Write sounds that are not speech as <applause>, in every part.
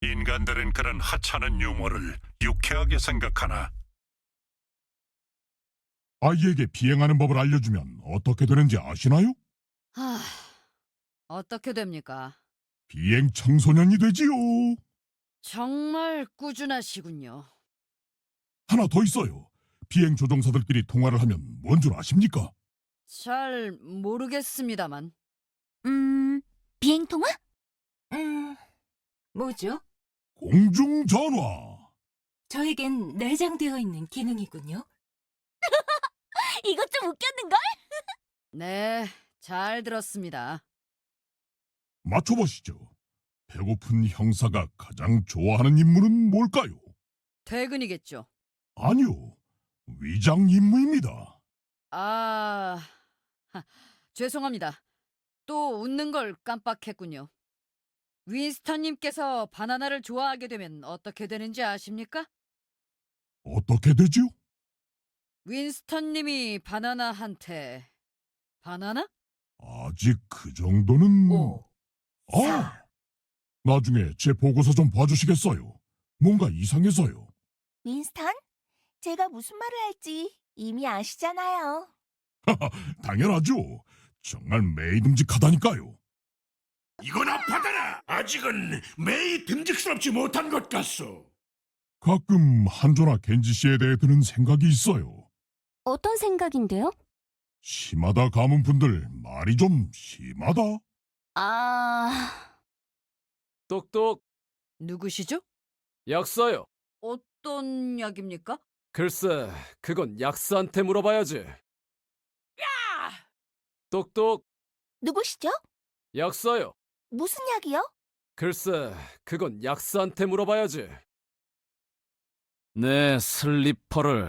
인간들은 그런 하찮은 유머를 유쾌하게 생각하나 아이에게 비행하는 법을 알려주면 어떻게 되는지 아시나요? 하, 어떻게 됩니까? 비행 청소년이 되지요. 정말 꾸준하시군요. 하나 더 있어요. 비행 조종사들끼리 통화를 하면 뭔 줄 아십니까? 잘 모르겠습니다만. 음, 비행통화? 음, 뭐죠? 공중전화. 저에겐 내장되어 있는 기능이군요. <laughs> 이것 좀 웃겼는걸? <laughs> 네, 잘 들었습니다. 맞춰보시죠. 배고픈 형사가 가장 좋아하는 인물은 뭘까요? 퇴근이겠죠. 아니요. 위장 임무입니다. 아, 하, <laughs> 죄송합니다. 또 웃는 걸 깜빡했군요. 윈스턴님께서 바나나를 좋아하게 되면 어떻게 되는지 아십니까? 어떻게 되지요? 윈스턴님이 바나나한테 바나나? 아직 그 정도는... 아! 나중에 제 보고서 좀 봐주시겠어요? 뭔가 이상해서요. 윈스턴? 제가 무슨 말을 할지 이미 아시잖아요. <laughs> 당연하죠. 정말 매이듬직하다니까요. 이거나 받아라. 아직은 매이 듬직스럽지 못한 것 같소. 가끔 한조나 겐지 씨에 대해 드는 생각이 있어요. 어떤 생각인데요? 심하다 가문 분들 말이 좀 심하다. 아, 똑똑 누구시죠? 약사요. 어떤 약입니까? 글쎄, 그건 약사한테 물어봐야지. 똑똑 누구시죠? 약사요. 무슨 약이요? 글쎄, 그건 약사한테 물어봐야지. 내 슬리퍼를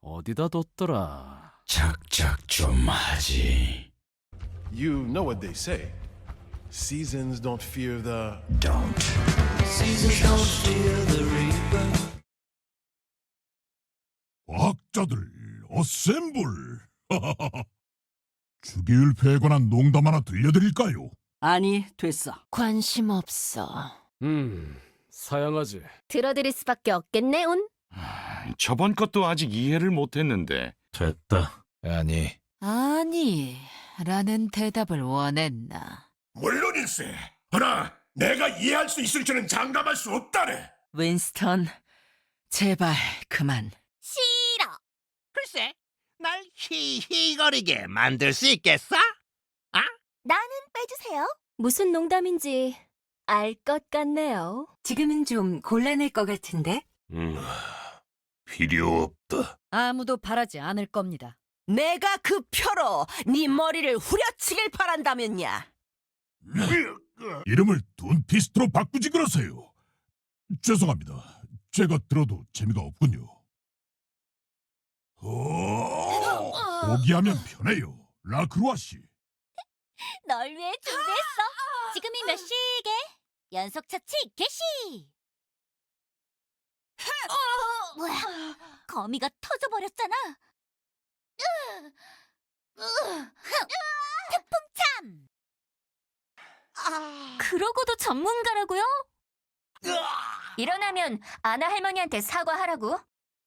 어디다 뒀더라? 착착 좀 하지. You know what they say. Seasons don't fear the Don't. 과학자들 어셈블. <laughs> 주기율표에 관한 농담 하나 들려드릴까요? 아니, 됐어. 관심 없어. 음, 사양하지. 들어드릴 수밖에 없겠네, 온. 저번 것도 아직 이해를 못했는데 됐다. 아니, 아니, 라는 대답을 원했나. 물론일세. 허나 내가 이해할 수 있을 줄은 장담할 수 없다네. 윈스턴, 제발 그만. 싫어. 글쎄, 날 히히거리게 만들 수 있겠어? 나는 빼주세요. 무슨 농담인지 알 것 같네요. 지금은 좀 곤란할 것 같은데. 음, 필요 없다. 아무도 바라지 않을 겁니다. 내가 그 표로 네 머리를 후려치길 바란다면야. 이름을 둔피스트로 바꾸지 그러세요. 죄송합니다. 제가 들어도 재미가 없군요. 어, 포기하면 편해요. 라크루아 씨. 널 위해 준비했어. 지금이 몇 시게? 연속 처치 개시. 뭐야? 거미가 터져버렸잖아. 태풍참. 그러고도 전문가라고요? 일어나면 아나 할머니한테 사과하라고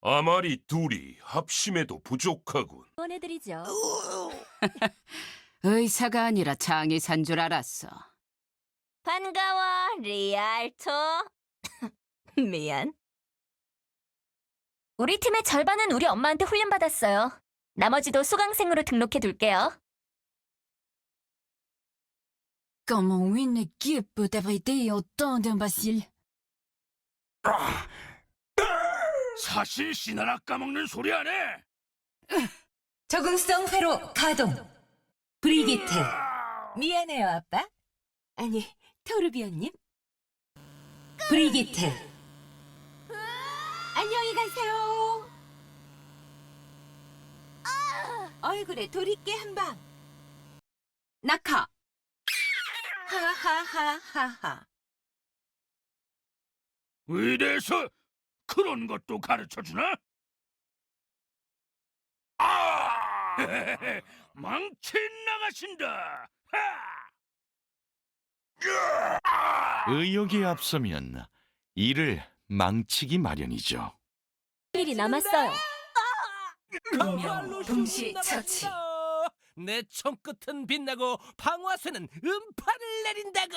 아마리 둘이 합심해도 부족하군. 보내드리죠. <laughs> 의사가 아니라 장의사인 줄 알았어. 반가워, 리알토. <laughs> 미안. 우리 팀의 절반은 우리 엄마한테 훈련받았어요. 나머지도 수강생으로 등록해 둘게요. Comment une équipe peut abriter autant d'imbéciles? 사실 씨나라 까먹는 소리 안 해. 적응성 회로 가동. 브리기트. 미안해요, 아빠. 아니, 토르비언님. 브리기트. 안녕히 가세요. 얼굴에 돌이깨 한 방. 낙하. 하하하하하. 이래서 그런 것도 가르쳐 주나? 아! <laughs> 망치 나가신다. 하! 의욕이 앞서면 일을 망치기 마련이죠. 일이 남았어요. 운명 동시 처치. 내 총끝은 빛나고 방화쇠는 음파를 내린다고.